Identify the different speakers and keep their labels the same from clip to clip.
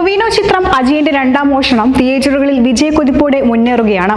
Speaker 1: ടൊവിനോ ചിത്രം അജയന്റെ രണ്ടാം മോഷണം. തിയേറ്ററുകളിൽ വിജയക്കുതിപ്പോടെ മുന്നേറുകയാണ്.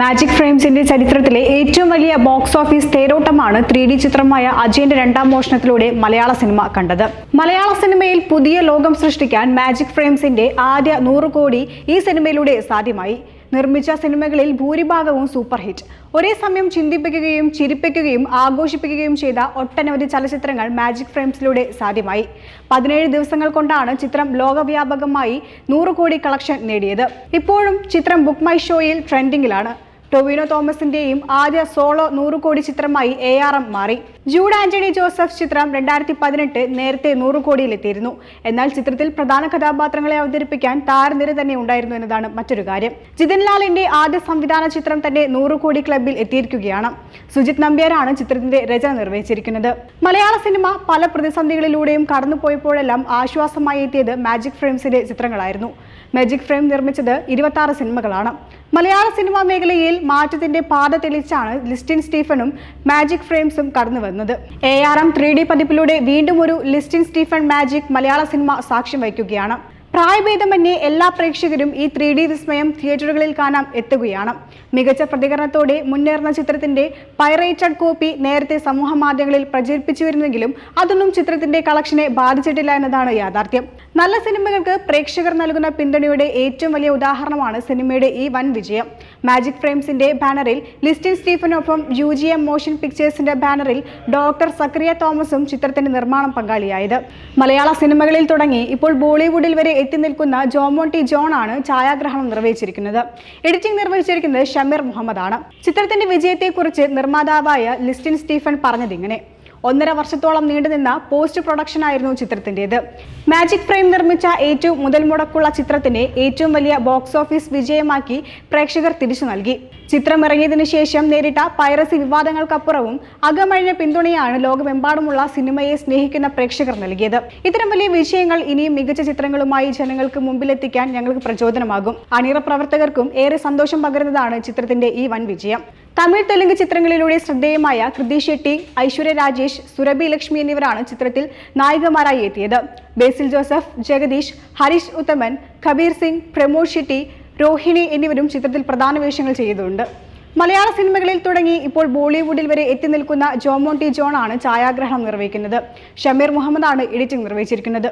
Speaker 1: മാജിക് ഫ്രെയിംസിന്റെ ചരിത്രത്തിലെ ഏറ്റവും വലിയ ബോക്സ് ഓഫീസ് തേരോട്ടമാണ് ത്രീ ഡി ചിത്രമായ അജയന്റെ രണ്ടാം മോഷണത്തിലൂടെ മലയാള സിനിമ കണ്ടത്. മലയാള സിനിമയിൽ പുതിയ ലോകം സൃഷ്ടിക്കാൻ മാജിക് ഫ്രെയിംസിന്റെ ആദ്യ നൂറ് കോടി ഈ സിനിമയിലൂടെ സാധ്യമായി. നിർമ്മിച്ച സിനിമകളിൽ ഭൂരിഭാഗവും സൂപ്പർ ഹിറ്റ്. ഒരേ സമയം ചിന്തിപ്പിക്കുകയും ചിരിപ്പിക്കുകയും ആഘോഷിപ്പിക്കുകയും ചെയ്ത ഒട്ടനവധി ചലച്ചിത്രങ്ങൾ മാജിക് ഫ്രെയിംസിലൂടെ സാധ്യമായി. പതിനേഴ് ദിവസങ്ങൾ കൊണ്ടാണ് ചിത്രം ലോകവ്യാപകമായി നൂറ് കോടി കളക്ഷൻ നേടിയത്. ഇപ്പോഴും ചിത്രം ബുക്ക് മൈ ഷോയിൽ ട്രെൻഡിങ്ങിലാണ്. ടൊവിനോ തോമസിന്റെയും ആദ്യ സോളോ നൂറ് കോടി ചിത്രമായി എ ആർ എം മാറി. ജൂഡ് ആന്റണി ജോസഫ് ചിത്രം രണ്ടായിരത്തി പതിനെട്ട് നേരത്തെ നൂറ് കോടിയിലെത്തിയിരുന്നു എന്നാൽ ചിത്രത്തിൽ പ്രധാന കഥാപാത്രങ്ങളെ അവതരിപ്പിക്കാൻ താരനിര തന്നെ ഉണ്ടായിരുന്നു എന്നതാണ് മറ്റൊരു കാര്യം. ജിതിൻലാലിന്റെ ആദ്യ സംവിധാന ചിത്രം തന്നെ നൂറ് കോടി ക്ലബിൽ എത്തിയിരിക്കുകയാണ്. സുജിത് നമ്പ്യാരാണ് ചിത്രത്തിന്റെ രചന നിർവഹിച്ചിരിക്കുന്നത്. മലയാള സിനിമ പല പ്രതിസന്ധികളിലൂടെയും കടന്നുപോയപ്പോഴെല്ലാം ആശ്വാസമായി എത്തിയത് മാജിക് ഫ്രെയിംസിന്റെ ചിത്രങ്ങളായിരുന്നു. മാജിക് ഫ്രെയിം നിർമ്മിച്ചത് ഇരുപത്തി സിനിമകളാണ്. മലയാള സിനിമാ മേഖലയിൽ മാറ്റത്തിന്റെ പാത തെളിച്ചാണ് ലിസ്റ്റിൻ സ്റ്റീഫനും മാജിക് ഫ്രെയിംസും കടന്നു വന്നത് എം ത്രീ ഡി പതിപ്പിലൂടെ വീണ്ടും ഒരു ലിസ്റ്റിൻ സ്റ്റീഫൻ മാജിക് മലയാള സിനിമ സാക്ഷ്യം വഹിക്കുകയാണ്. പ്രായഭേദമന്യേ എല്ലാ പ്രേക്ഷകരും ഈ ത്രീ ഡി വിസ്മയം തിയേറ്ററുകളിൽ കാണാൻ എത്തുകയാണ്. മികച്ച പ്രതികരണത്തോടെ മുന്നേറുന്ന ചിത്രത്തിന്റെ പൈറേറ്റഡ് കോപ്പി നേരത്തെ സമൂഹ മാധ്യമങ്ങളിൽ പ്രചരിപ്പിച്ചുവരുന്നെങ്കിലും അതൊന്നും ചിത്രത്തിന്റെ കളക്ഷനെ ബാധിച്ചിട്ടില്ല എന്നതാണ് യാഥാർത്ഥ്യം. നല്ല സിനിമകൾക്ക് പ്രേക്ഷകർ നൽകുന്ന പിന്തുണയുടെ ഏറ്റവും വലിയ ഉദാഹരണമാണ് സിനിമയുടെ ഈ വൻ വിജയം. മാജിക് ഫ്രെയിംസിന്റെ ബാനറിൽ ലിസ്റ്റിൻ സ്റ്റീഫനൊപ്പം യു ജി എം മോഷൻ പിക്ചേഴ്സിന്റെ ബാനറിൽ ഡോക്ടർ സക്രിയ തോമസും ചിത്രത്തിന്റെ നിർമ്മാണം പങ്കാളിയായത്. മലയാള സിനിമകളിൽ തുടങ്ങി ഇപ്പോൾ ബോളിവുഡിൽ വരെ എത്തി നിൽക്കുന്ന ജോമോണ്ടി ജോൺ ആണ് ഛായാഗ്രഹണം നിർവഹിച്ചിരിക്കുന്നത്. എഡിറ്റിംഗ് നിർവഹിച്ചിരിക്കുന്നത് ഷമീർ മുഹമ്മദ് ആണ് ചിത്രത്തിന്റെ വിജയത്തെക്കുറിച്ച് നിർമ്മാതാവായ ലിസ്റ്റിൻ സ്റ്റീഫൻ പറഞ്ഞതിങ്ങനെ ഒന്നര വർഷത്തോളം നീണ്ടുനിന്ന പോസ്റ്റ് പ്രൊഡക്ഷൻ ആയിരുന്നു ചിത്രത്തിന്റെത് മാജിക് ഫ്രെയിം നിർമ്മിച്ച ഏറ്റവും മുതൽ മുടക്കുള്ള ചിത്രത്തിനെ ഏറ്റവും വലിയ ബോക്സ് ഓഫീസ് വിജയമാക്കി പ്രേക്ഷകർ തിരിച്ചു നൽകി. ചിത്രം ഇറങ്ങിയതിനു ശേഷം നേരിട്ട പൈറസി വിവാദങ്ങൾക്കപ്പുറവും അകമഴിഞ്ഞ പിന്തുണയാണ് ലോകമെമ്പാടുമുള്ള സിനിമയെ സ്നേഹിക്കുന്ന പ്രേക്ഷകർ നൽകിയത്. ഇത്തരം വലിയ വിഷയങ്ങൾ ഇനിയും മികച്ച ചിത്രങ്ങളുമായി ജനങ്ങൾക്ക് മുമ്പിലെത്തിക്കാൻ ഞങ്ങൾക്ക് പ്രചോദനമാകും. അണിയറ പ്രവർത്തകർക്കും ഏറെ സന്തോഷം പകരുന്നതാണ് ചിത്രത്തിന്റെ ഈ വൻ വിജയം. തമിഴ് തെലുങ്ക് ചിത്രങ്ങളിലൂടെ ശ്രദ്ധേയമായ കൃതി ഷെട്ടി ഐശ്വര്യ രാജേഷ് സുരഭി ലക്ഷ്മി എന്നിവരാണ് ചിത്രത്തിൽ നായികമാരായി എത്തിയത്. ബേസിൽ ജോസഫ് ജഗദീഷ് ഹരീഷ് ഉത്തമൻ കബീർ സിംഗ് പ്രമോദ് ഷെട്ടി രോഹിണി എന്നിവരും ചിത്രത്തിൽ പ്രധാന വേഷങ്ങൾ ചെയ്തുണ്ട്. മലയാള സിനിമകളിൽ തുടങ്ങി ഇപ്പോൾ ബോളിവുഡിൽ വരെ എത്തി നിൽക്കുന്ന ജോമോണ്ടി ജോൺ ആണ് ഛായാഗ്രഹണം നിർവഹിക്കുന്നത്. ഷമീർ മുഹമ്മദാണ് എഡിറ്റിംഗ് നിർവഹിച്ചിരിക്കുന്നത്.